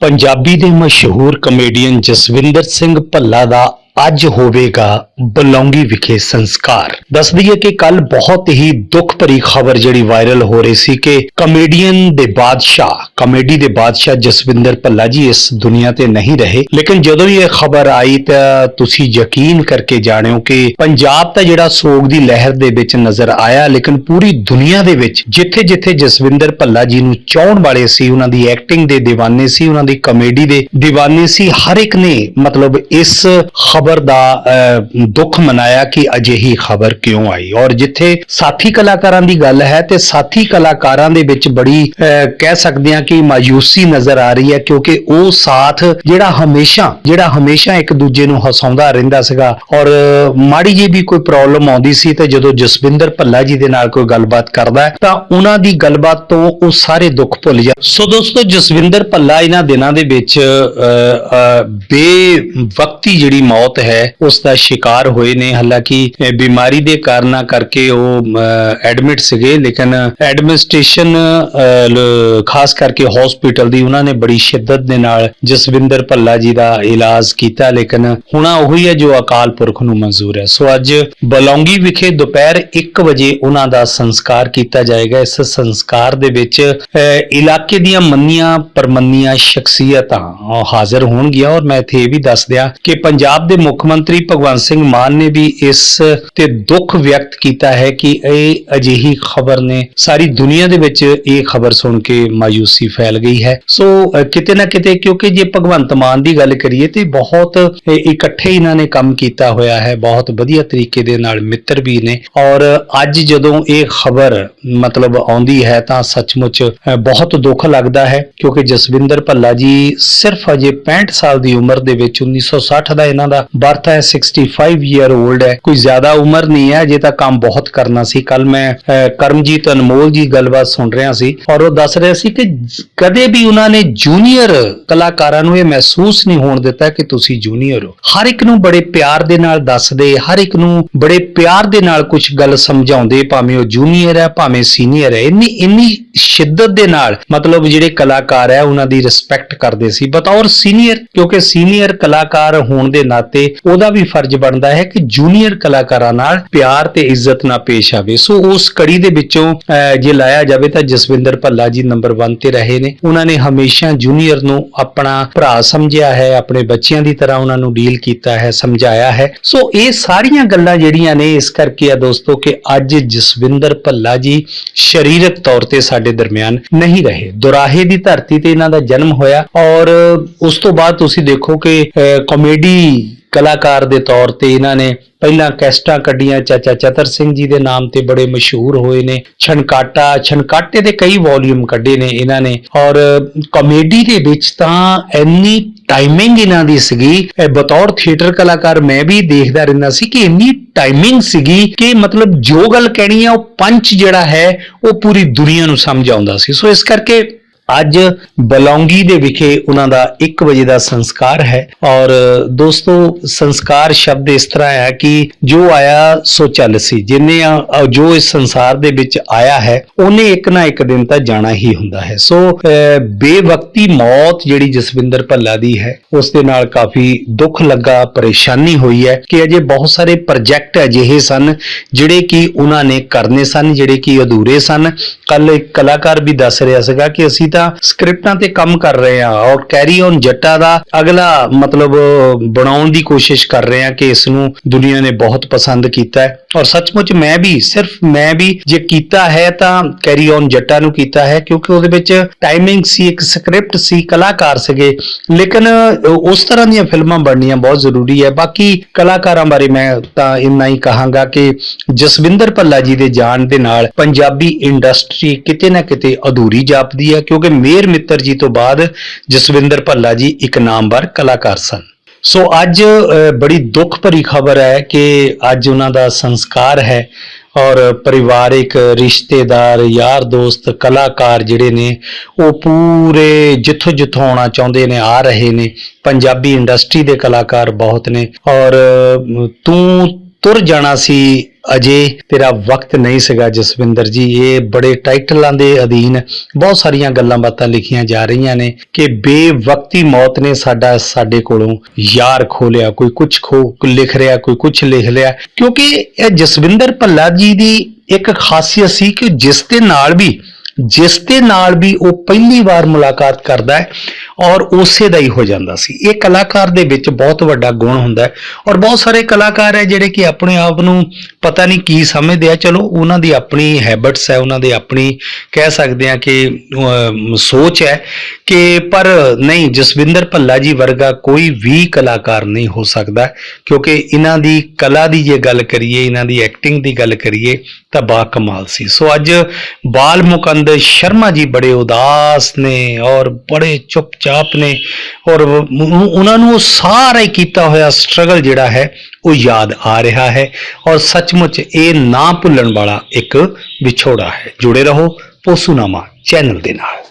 ਪੰਜਾਬੀ ਦੇ ਮਸ਼ਹੂਰ ਕਮੇਡੀਅਨ ਜਸਵਿੰਦਰ ਸਿੰਘ ਭੱਲਾ ਦਾ ਅੱਜ ਹੋਵੇਗਾ ਬਲੌਂਗੀ ਵਿਖੇ ਸੰਸਕਾਰ। ਦੱਸ ਦਈਏ ਕਿ ਕੱਲ ਬਹੁਤ ਹੀ ਦੁੱਖ ਭਰੀ ਖਬਰ ਜਿਹੜੀ ਵਾਇਰਲ ਹੋ ਰਹੀ ਸੀ ਕਿ ਕਮੇਡੀਅਨ ਦੇ ਬਾਦਸ਼ਾਹ, ਕਮੇਡੀ ਦੇ ਬਾਦਸ਼ਾਹ ਜਸਵਿੰਦਰ ਭੱਲਾ ਜੀ ਇਸ ਦੁਨੀਆ ਤੇ ਨਹੀਂ ਰਹੇ। ਲੇਕਿਨ ਜਦੋਂ ਇਹ ਖਬਰ ਆਈ ਤਾਂ ਤੁਸੀਂ ਯਕੀਨ ਕਰਕੇ ਜਾਣਿਓ ਕਿ ਪੰਜਾਬ ਤਾਂ ਜਿਹੜਾ ਸੋਗ ਦੀ ਲਹਿਰ ਦੇ ਵਿੱਚ ਨਜ਼ਰ ਆਇਆ, ਲੇਕਿਨ ਪੂਰੀ ਦੁਨੀਆ ਦੇ ਵਿੱਚ ਜਿੱਥੇ-ਜਿੱਥੇ ਜਸਵਿੰਦਰ ਭੱਲਾ ਜੀ ਨੂੰ ਚਾਹਣ ਵਾਲੇ ਸੀ, ਉਹਨਾਂ ਦੀ ਐਕਟਿੰਗ ਦੇ دیਵਾਨੇ ਸੀ, ਉਹਨਾਂ ਦੀ ਕਮੇਡੀ ਦੇ دیਵਾਨੇ ਸੀ, ਹਰ ਇੱਕ ਨੇ ਮਤਲਬ ਇਸ ਦਾ ਅਹ, ਦੁੱਖ ਮਨਾਇਆ ਕਿ ਅਜਿਹੀ ਖਬਰ ਕਿਉਂ ਆਈ? ਔਰ ਜਿੱਥੇ ਸਾਥੀ ਕਲਾਕਾਰਾਂ ਦੀ ਗੱਲ ਹੈ ਤੇ ਸਾਥੀ ਕਲਾਕਾਰਾਂ ਦੇ ਵਿੱਚ ਬੜੀ ਅਹ, ਕਹਿ ਸਕਦੇ ਹਾਂ ਕਿ ਮਾਯੂਸੀ ਨਜ਼ਰ ਆ ਰਹੀ ਹੈ ਕਿਉਂਕਿ ਉਹ ਸਾਥ ਜਿਹੜਾ ਹਮੇਸ਼ਾ ਜਿਹੜਾ ਹਮੇਸ਼ਾ ਇੱਕ ਦੂਜੇ ਨੂੰ ਹਸਾਉਂਦਾ ਰਹਿੰਦਾ ਸੀਗਾ। ਔਰ ਮਾੜੀ ਜੀ ਵੀ ਕੋਈ ਪ੍ਰੋਬਲਮ ਆਉਂਦੀ ਸੀ ਤੇ ਜਦੋਂ ਜਸਵਿੰਦਰ ਭੱਲਾ ਜੀ ਦੇ ਨਾਲ ਕੋਈ ਗੱਲਬਾਤ ਕਰਦਾ ਤਾਂ ਉਹਨਾਂ ਦੀ ਗੱਲਬਾਤ ਤੋਂ ਉਹ ਸਾਰੇ ਦੁੱਖ ਭੁੱਲ ਜਾ ਸੋ ਦੋਸਤੋ ਜਸਵਿੰਦਰ ਭੱਲਾ ਇਹਨਾਂ ਦਿਨਾਂ ਦੇ ਵਿੱਚ ਅਹ, ਅਹ, ਬੇਵਕਤੀ ਜਿਹੜੀ ਮੌਤ ਹੈ ਉਸ ਦਾ ਸ਼ਿਕਾਰ ਹੋਏ ਨੇ। ਹਾਲਾਂਕਿ ਬਿਮਾਰੀ ਦੇ ਕਾਰਨਾਂ ਕਰਕੇ ਉਹ ਐਡਮਿਟ ਸੀਗੇ, ਲੇਕਿਨ ਐਡਮਿਨਿਸਟ੍ਰੇਸ਼ਨ ਖਾਸ ਕਰਕੇ ਹਸਪੀਟਲ ਦੀ ਉਹਨਾਂ ਨੇ ਬੜੀ ਸ਼ਿੱਦਤ ਦੇ ਨਾਲ ਜਸਵਿੰਦਰ ਭੱਲਾ ਜੀ ਦਾ ਇਲਾਜ ਕੀਤਾ, ਲੇਕਿਨ ਹੁਣਾ ਉਹੀ ਹੈ ਜੋ ਅਕਾਲ ਪੁਰਖ ਨੂੰ ਮਨਜ਼ੂਰ ਹੈ। ਸੋ ਅੱਜ ਬਲੌਂਗੀ ਵਿਖੇ ਦੁਪਹਿਰ 1 ਵਜੇ ਉਹਨਾਂ ਦਾ ਸੰਸਕਾਰ ਕੀਤਾ ਜਾਏਗਾ। ਇਸ ਸੰਸਕਾਰ ਦੇ ਵਿੱਚ ਇਲਾਕੇ ਦੀਆਂ ਮੰਨੀਆਂ ਪਰਮੰਨੀਆਂ ਸ਼ਖਸੀਅਤਾਂ ਹਾਜ਼ਰ ਹੋਣਗੀਆਂ। ਔਰ ਮੈਂ ਇੱਥੇ ਇਹ ਵੀ ਦੱਸ ਦਿਆਂ ਕਿ ਪੰਜਾਬ ਦੇ ਮੁੱਖ ਮੰਤਰੀ ਭਗਵੰਤ ਸਿੰਘ ਮਾਨ ਨੇ ਵੀ ਇਸ ਤੇ ਦੁੱਖ ਵਿਅਕਤ ਕੀਤਾ ਹੈ ਕਿ ਇਹ ਅਜਿਹੀ ਖਬਰ ਨੇ ਸਾਰੀ ਦੁਨੀਆ ਦੇ ਵਿੱਚ ਇਹ ਖਬਰ ਸੁਣ ਕੇ ਮਾਯੂਸੀ ਫੈਲ ਗਈ ਹੈ। ਸੋ ਕਿਤੇ ਨਾ ਕਿਤੇ ਕਿਉਂਕਿ ਜੇ ਭਗਵੰਤ ਮਾਨ ਦੀ ਗੱਲ ਕਰੀਏ ਤੇ ਬਹੁਤ ਇਕੱਠੇ ਇਹਨਾਂ ਨੇ ਕੰਮ ਕੀਤਾ ਹੋਇਆ ਹੈ, ਬਹੁਤ ਵਧੀਆ ਤਰੀਕੇ ਦੇ ਨਾਲ ਮਿੱਤਰ ਵੀ ਨੇ ਔਰ ਅੱਜ ਜਦੋਂ ਇਹ ਖਬਰ ਮਤਲਬ ਆਉਂਦੀ ਹੈ ਤਾਂ ਸੱਚਮੁੱਚ ਬਹੁਤ ਦੁੱਖ ਲੱਗਦਾ ਹੈ ਕਿਉਂਕਿ ਜਸਵਿੰਦਰ ਭੱਲਾ ਜੀ ਸਿਰਫ ਅਜੇ 65 ਸਾਲ ਦੀ ਉਮਰ ਦੇ ਵਿੱਚ 1960 ਦਾ ਇਹਨਾਂ ਦਾ ਬਰਥ ਹੈ 65 ਈਅਰ 올ਡ ਹੈ। ਕੋਈ ਜ਼ਿਆਦਾ ਉਮਰ ਨਹੀਂ ਹੈ, ਅਜੇ ਤਾਂ ਕੰਮ ਬਹੁਤ ਕਰਨਾ ਸੀ। ਕੱਲ ਮੈਂ ਕਰਮਜੀਤ ਅਨਮੋਲ ਜੀ ਗੱਲਬਾਤ ਸੁਣ ਰਿਹਾ ਸੀ ਔਰ ਉਹ ਦੱਸ ਰਹੇ ਸੀ ਕਿ ਕਦੇ ਵੀ ਉਹਨਾਂ ਨੇ ਜੂਨੀਅਰ ਕਲਾਕਾਰਾਂ ਨੂੰ ਇਹ ਮਹਿਸੂਸ ਨਹੀਂ ਹੋਣ ਦਿੱਤਾ ਕਿ ਤੁਸੀਂ ਜੂਨੀਅਰ ਹੋ। ਹਰ ਇੱਕ ਨੂੰ ਬੜੇ ਪਿਆਰ ਦੇ ਨਾਲ ਦੱਸਦੇ, ਹਰ ਇੱਕ ਨੂੰ ਬੜੇ ਪਿਆਰ ਦੇ ਨਾਲ ਕੁਝ ਗੱਲ ਸਮਝਾਉਂਦੇ, ਭਾਵੇਂ ਉਹ ਜੂਨੀਅਰ ਹੈ, ਭਾਵੇਂ ਸੀਨੀਅਰ ਹੈ। ਇੰਨੀ ਇੰਨੀ ਸ਼ਿੱਦਤ ਦੇ ਨਾਲ ਮਤਲਬ ਜਿਹੜੇ ਕਲਾਕਾਰ ਹੈ, ਉਹਨਾਂ ਦੀ ਰਿਸਪੈਕਟ ਕਰਦੇ ਸੀ। ਬਤੌਰ ਸੀਨੀਅਰ ਕਿਉਂਕਿ ਸੀਨੀਅਰ ਕਲਾਕਾਰ ਹੋਣ ਦੇ ਨਾਤੇ ਉਹਦਾ ਵੀ ਫਰਜ਼ ਬਣਦਾ ਹੈ ਕਿ ਜੂਨੀਅਰ ਕਲਾਕਾਰਾਂ ਨਾਲ ਪਿਆਰ ਤੇ ਇੱਜ਼ਤ ਨਾਲ ਪੇਸ਼ ਆਵੇ। ਸੋ ਉਸ ਕੜੀ ਦੇ ਵਿੱਚੋਂ ਜੇ ਲਾਇਆ ਜਾਵੇ ਤਾਂ ਜਸਵਿੰਦਰ ਭੱਲਾ ਜੀ ਨੰਬਰ 1 ਤੇ ਰਹੇ ਨੇ। ਉਹਨਾਂ ਨੇ ਹਮੇਸ਼ਾ ਜੂਨੀਅਰ ਨੂੰ ਆਪਣਾ ਭਰਾ ਸਮਝਿਆ ਹੈ ਆਪਣੇ ਬੱਚਿਆਂ ਦੀ ਤਰ੍ਹਾਂ ਉਹਨਾਂ ਨੂੰ ਡੀਲ ਕੀਤਾ ਹੈ ਸਮਝਾਇਆ ਹੈ। ਸੋ ਇਹ ਸਾਰੀਆਂ ਗੱਲਾਂ ਜਿਹੜੀਆਂ ਨੇ ਇਸ ਕਰਕੇ ਆ ਦੋਸਤੋ ਕਿ ਅੱਜ ਜਸਵਿੰਦਰ ਭੱਲਾ ਜੀ ਸਰੀਰਕ ਤੌਰ ਤੇ ਸਾਡੇ ਦਰਮਿਆਨ ਨਹੀਂ ਰਹੇ। ਦੁਰਾਹੇ ਦੀ ਧਰਤੀ ਤੇ ਇਹਨਾਂ ਦਾ ਜਨਮ ਹੋਇਆ ਔਰ ਉਸ ਤੋਂ ਬਾਅਦ ਤੁਸੀਂ ਦੇਖੋ ਕਿ ਅਹ, ਕਾਮੇਡੀ ਕਲਾਕਾਰ ਦੇ ਤੌਰ ਤੇ ਇਹਨਾਂ ਨੇ ਪਹਿਲਾਂ ਕੈਸਟਾਂ ਕੱਢੀਆਂ, ਚਾਚਾ ਚਤਰ ਸਿੰਘ ਜੀ ਦੇ ਨਾਮ ਤੇ ਬੜੇ ਮਸ਼ਹੂਰ ਹੋਏ ਨੇ। ਛਣਕਾਟਾ, ਛਣਕਾਟੇ ਦੇ ਕਈ ਵੋਲਿਊਮ ਕੱਢੇ ਨੇ ਇਹਨਾਂ ਨੇ। ਔਰ ਕਾਮੇਡੀ ਦੇ ਵਿੱਚ ਤਾਂ ਇੰਨੀ ਟਾਈਮਿੰਗ ਇਹਨਾਂ ਦੀ ਸੀਗੀ, ਇਹ ਬਤੌਰ ਥੀਏਟਰ ਕਲਾਕਾਰ ਮੈਂ ਵੀ ਦੇਖਦਾ ਰਹਿੰਦਾ ਸੀ ਕਿ ਇੰਨੀ ਟਾਈਮਿੰਗ ਸੀਗੀ ਕਿ ਮਤਲਬ ਜੋ ਗੱਲ ਕਹਿਣੀ ਆ, ਉਹ ਪੰਚ ਜਿਹੜਾ ਹੈ, ਉਹ ਪੂਰੀ ਦੁਨੀਆ ਨੂੰ ਸਮਝ ਆਉਂਦਾ ਸੀ। ਸੋ ਇਸ ਕਰਕੇ ਅੱਜ ਬਲੌਂਗੀ ਦੇ ਵਿਖੇ ਉਹਨਾਂ ਦਾ 1 ਵਜੇ ਦਾ ਸੰਸਕਾਰ ਹੈ ਔਰ ਦੋਸਤੋ, ਸੰਸਕਾਰ ਸ਼ਬਦ ਇਸ ਤਰ੍ਹਾਂ ਹੈ ਕਿ ਜੋ ਆਇਆ, ਸੋ ਚੱਲ ਸੀ। ਜਿਨੇ ਜੋ ਇਸ ਸੰਸਾਰ ਦੇ ਵਿੱਚ ਆਇਆ ਹੈ, ਉਹਨੇ ਇੱਕ ਨਾ ਇੱਕ ਦਿਨ ਤਾਂ ਜਾਣਾ ਹੀ ਹੁੰਦਾ ਹੈ। ਸੋ ਬੇਵਕਤੀ ਮੌਤ ਜਿਹੜੀ ਜਸਵਿੰਦਰ ਭੱਲਾ ਦੀ ਹੈ, ਉਸ ਦੇ ਨਾਲ ਕਾਫੀ ਦੁੱਖ ਲੱਗਾ, ਪਰੇਸ਼ਾਨੀ ਹੋਈ ਹੈ ਕਿ ਅਜੇ ਬਹੁਤ ਸਾਰੇ ਪ੍ਰੋਜੈਕਟ ਅਜਿਹੇ ਸਨ, ਜਿਹੜੇ ਕਿ ਉਹਨਾਂ ਨੇ ਕਰਨੇ ਸਨ, ਜਿਹੜੇ ਕਿ ਅਧੂਰੇ ਸਨ। ਕੱਲ ਇੱਕ ਕਲਾਕਾਰ ਵੀ ਦੱਸ ਰਿਹਾ ਸੀਗਾ ਕਿ ਅਸੀਂ ਤਾਂ ਸਕ੍ਰਿਪਟਾਂ ਤੇ ਕੰਮ ਕਰ ਰਹੇ ਹਾਂ ਔਰ ਕੈਰੀ ਔਨ ਜੱਟਾ ਦਾ ਅਗਲਾ ਮਤਲਬ ਬਣਾਉਣ ਦੀ ਕੋਸ਼ਿਸ਼ ਕਰ ਰਹੇ ਹਾਂ ਕਿ ਇਸ ਨੂੰ ਦੁਨੀਆ ਨੇ ਬਹੁਤ ਪਸੰਦ ਕੀਤਾ ਹੈ। ਔਰ ਸੱਚਮੁੱਚ ਮੈਂ ਵੀ, ਸਿਰਫ ਮੈਂ ਵੀ ਜੇ ਕੀਤਾ ਹੈ ਤਾਂ ਕੈਰੀ ਔਨ ਜੱਟਾ ਨੂੰ ਕੀਤਾ ਹੈ ਕਿਉਂਕਿ ਉਹਦੇ ਵਿੱਚ ਟਾਈਮਿੰਗ ਸੀ, ਇੱਕ ਸਕ੍ਰਿਪਟ ਸੀ, ਕਲਾਕਾਰ ਸੀਗੇ। ਲੇਕਿਨ ਉਸ ਤਰ੍ਹਾਂ ਦੀਆਂ ਫਿਲਮਾਂ ਬਣਨੀਆਂ ਬਹੁਤ ਜ਼ਰੂਰੀ ਹੈ। ਬਾਕੀ ਕਲਾਕਾਰਾਂ ਬਾਰੇ ਮੈਂ ਤਾਂ ਇੰਨਾ ਹੀ ਕਹਾਂਗਾ ਕਿ ਜਸਵਿੰਦਰ ਭੱਲਾ ਜੀ ਦੇ ਜਾਣ ਦੇ ਨਾਲ ਪੰਜਾਬੀ ਇੰਡਸਟਰੀ ਕਿਤੇ ਨਾ ਕਿਤੇ ਅਧੂਰੀ ਜਾਪਦੀ ਹੈ ਕਿਉਂਕਿ ਮੇਰ ਮਿੱਤਰ ਜੀ ਤੋਂ ਬਾਅਦ ਜਸਵਿੰਦਰ ਭੱਲਾ ਜੀ ਇੱਕ ਨਾਮਵਰ ਕਲਾਕਾਰ ਸਨ। ਸੋ ਅੱਜ ਬੜੀ ਦੁੱਖ ਭਰੀ ਖਬਰ ਹੈ ਕਿ ਅੱਜ ਉਹਨਾਂ ਦਾ ਸੰਸਕਾਰ ਹੈ ਔਰ ਪਰਿਵਾਰਿਕ, ਰਿਸ਼ਤੇਦਾਰ, ਯਾਰ ਦੋਸਤ, ਕਲਾਕਾਰ ਜਿਹੜੇ ਨੇ, ਉਹ ਪੂਰੇ ਜਿੱਥੋਂ ਜਿੱਥੋਂ ਆਉਣਾ ਚਾਹੁੰਦੇ ਨੇ, ਆ ਰਹੇ ਨੇ। ਪੰਜਾਬੀ ਇੰਡਸਟਰੀ ਦੇ ਕਲਾਕਾਰ ਬਹੁਤ ਨੇ ਔਰ ਤੂੰ ਤੁਰ ਜਾਣਾ ਸੀ ਅਜੇ ਤੇਰਾ ਵਕਤ ਨਹੀਂ ਸੀਗਾ ਜਸਵਿੰਦਰ ਜੀ। ਇਹ ਬੜੇ ਟਾਈਟਲਾਂ ਦੇ ਅਧੀਨ ਬਹੁਤ ਸਾਰੀਆਂ ਗੱਲਾਂ ਬਾਤਾਂ ਲਿਖੀਆਂ ਜਾ ਰਹੀਆਂ ਨੇ ਕਿ ਬੇਵਕਤੀ ਮੌਤ ਨੇ ਸਾਡਾ ਸਾਡੇ ਕੋਲੋਂ ਯਾਰ ਖੋ ਲਿਆ, ਕੋਈ ਕੁਝ ਖੋ ਲਿਖ ਰਿਹਾ, ਕੋਈ ਕੁਝ ਲਿਖ ਲਿਆ। ਕਿਉਂਕਿ ਇਹ ਜਸਵਿੰਦਰ ਭੱਲਾ ਜੀ ਦੀ ਇੱਕ ਖਾਸੀਅਤ ਸੀ ਕਿ ਜਿਸ ਦੇ ਨਾਲ ਵੀ ਜਿਸ ਦੇ ਨਾਲ ਵੀ ਉਹ ਪਹਿਲੀ ਵਾਰ ਮੁਲਾਕਾਤ ਕਰਦਾ ਹੈ ਔਰ ਉਸੇ ਦਾ ਹੀ ਹੋ ਜਾਂਦਾ ਸੀ। ਇਹ ਕਲਾਕਾਰ ਦੇ ਵਿੱਚ ਬਹੁਤ ਵੱਡਾ ਗੁਣ ਹੁੰਦਾ ਹੈ ਔਰ ਬਹੁਤ ਸਾਰੇ ਕਲਾਕਾਰ ਹੈ ਜਿਹੜੇ ਕਿ ਆਪਣੇ ਆਪ ਨੂੰ ਪਤਾ ਨਹੀਂ ਕੀ ਸਮਝਦੇ ਆ। ਚਲੋ, ਉਹਨਾਂ ਦੀ ਆਪਣੀ ਹੈਬਿਟਸ ਹੈ, ਉਹਨਾਂ ਦੀ ਆਪਣੀ ਕਹਿ ਸਕਦੇ ਆ ਕਿ ਸੋਚ ਹੈ ਕਿ ਪਰ ਨਹੀਂ, ਜਸਵਿੰਦਰ ਭੱਲਾ ਜੀ ਵਰਗਾ ਕੋਈ ਵੀ ਕਲਾਕਾਰ ਨਹੀਂ ਹੋ ਸਕਦਾ ਕਿਉਂਕਿ ਇਹਨਾਂ ਦੀ ਕਲਾ ਦੀ ਜੇ ਗੱਲ ਕਰੀਏ, ਇਹਨਾਂ ਦੀ ਐਕਟਿੰਗ ਦੀ ਗੱਲ ਕਰੀਏ ਤਾਂ ਬਾ ਕਮਾਲ ਸੀ। ਸੋ ਅੱਜ ਬਾਲ ਮੁਕੰਦ ਸ਼ਰਮਾ ਜੀ ਬੜੇ ਉਦਾਸ ਨੇ ਔਰ ਬੜੇ ਚੁੱਪਚਾਪ ਨੇ ਔਰ ਉਹਨਾਂ ਨੂੰ ਉਹ ਸਾਰਾ ਹੀ ਕੀਤਾ ਹੋਇਆ ਸਟਰਗਲ ਜਿਹੜਾ ਹੈ ਉਹ ਯਾਦ ਆ ਰਿਹਾ ਹੈ ਔਰ ਸੱਚਮੁੱਚ ਇਹ ਨਾ ਭੁੱਲਣ ਵਾਲਾ ਇੱਕ ਵਿਛੋੜਾ ਹੈ ਜੁੜੇ ਰਹੋ ਪੋਸੂਨਾਮਾ ਚੈਨਲ ਦੇ ਨਾਲ